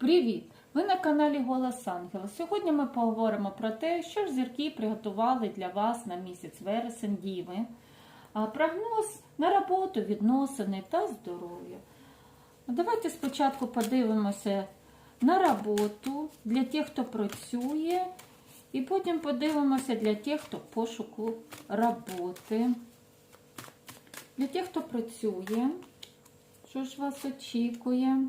Привіт! Ви на каналі Голос Ангела. Сьогодні ми поговоримо про те, що ж зірки приготували для вас на місяць вересень Діви. Прогноз на роботу, відносини та здоров'я. Давайте спочатку подивимося на роботу для тих, хто працює, і потім подивимося для тих, хто пошуку роботи. Для тих, хто працює, що ж вас очікує?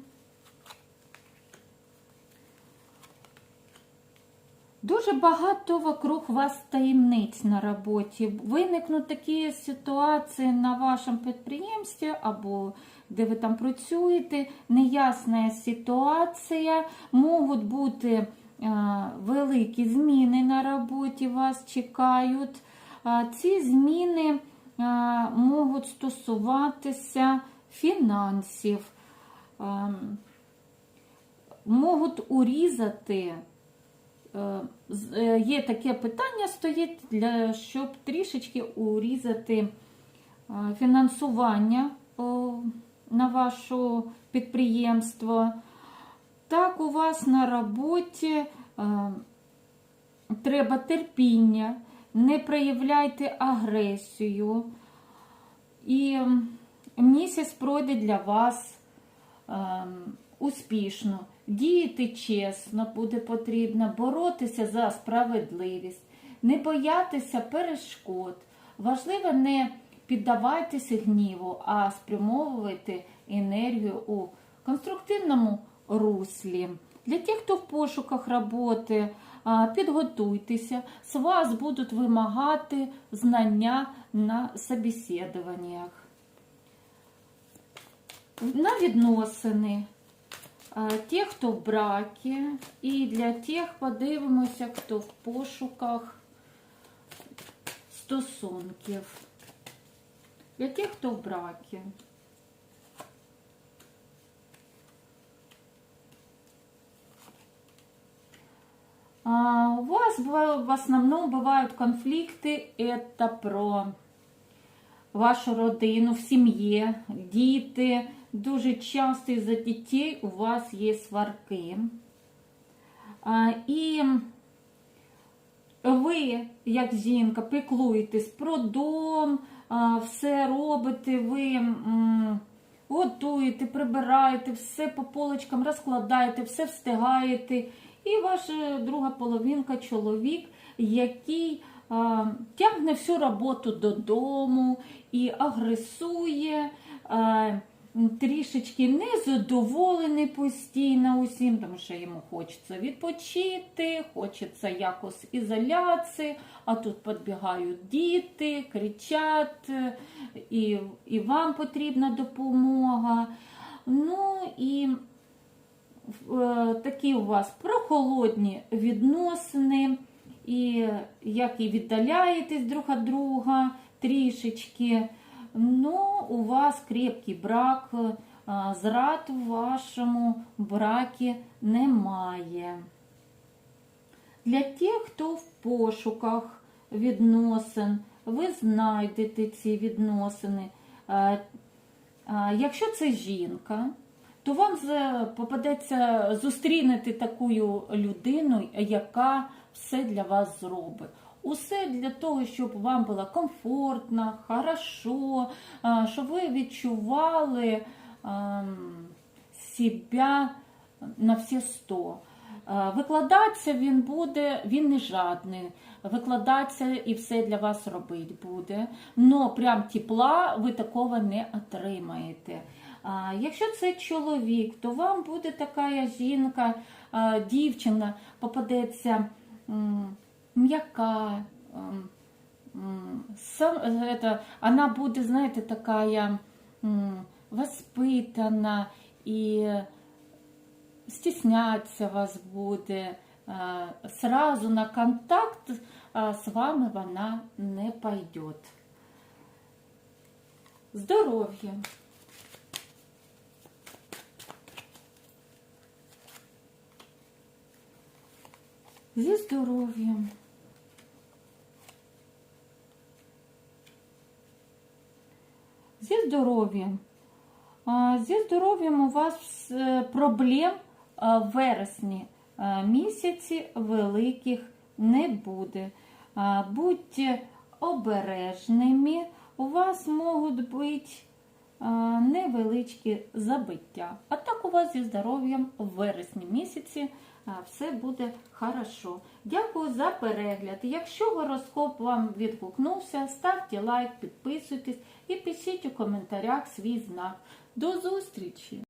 Дуже багато вокруг вас таємниць на роботі. Виникнуть такі ситуації на вашому підприємстві або де ви там працюєте, неясна ситуація, можуть бути великі зміни на роботі, вас чекають. Ці зміни можуть стосуватися фінансів, е, можуть урізати. Е, е, Є таке питання стоїть, для, щоб трішечки урізати е, фінансування на ваше підприємство. Так, у вас на роботі треба терпіння, не проявляйте агресію. І місяць пройде для вас ем, успішно, діяти чесно буде потрібно, боротися за справедливість, не боятися перешкод. Важливо не піддавайтеся гніву, а спрямовувати енергію у конструктивному руслі. Для тих, хто в пошуках роботи, підготуйтеся, з вас будуть вимагати знання на собеседуваннях на відносини. А, Ті, хто в бракі, і для тих подивимося, хто в пошуках стосунків. Для тих, хто в бракі. А, У вас быва- в основном бывают конфликты, это про вашу родину в сім'ї, діти. Дуже часто із-за дітей у вас є сварки. А, І ви, як жінка, піклуєтесь про дом, а, все робите, ви м, готуєте, прибираєте, все по полочкам розкладаєте, все встигаєте. І ваша друга половинка чоловік, який тягне всю роботу додому і агресує. Трішечки незадоволений постійно усім, тому що йому хочеться відпочити, хочеться якось ізоляції, а тут підбігають діти, кричать, і, і вам потрібна допомога. Ну і е, такі у вас прохолодні відносини, і як і віддаляєтесь друг від друга трішечки. Ну, у вас крепкий брак, а, зрад у вашому бракі немає. Для тих, хто в пошуках відносин, ви знайдете ці відносини. А, а, Якщо це жінка, то вам попадеться зустрінути таку людину, яка все для вас зробить. Усе для того, щоб вам було комфортно, хорошо, щоб ви відчували ем, себе на всі сто. Е, Викладатися він буде, він не жадний. Викладатися і все для вас робить буде. Но прям тепла ви такого не отримаєте. Якщо це чоловік, то вам буде така жінка, дівчина попадеться м'яка. м, м, сам, это, она буде, знаєте, такая м, воспитана і стісняться вас буде. Сразу на контакт з вами вона не пойде. Здоров'я. Зі здоров'ям. Зі здоров'ям. Зі здоров'ям у вас е, проблем вересні е, місяці великих не буде. Е, Будьте обережними, у вас можуть бути е, невеличкі забиття. А так у вас зі здоров'ям в вересні місяці е, все буде хорошо. Дякую за перегляд. Якщо гороскоп вам відгукнувся, ставте лайк, підписуйтесь і пишіть у коментарях свій знак. До зустрічі!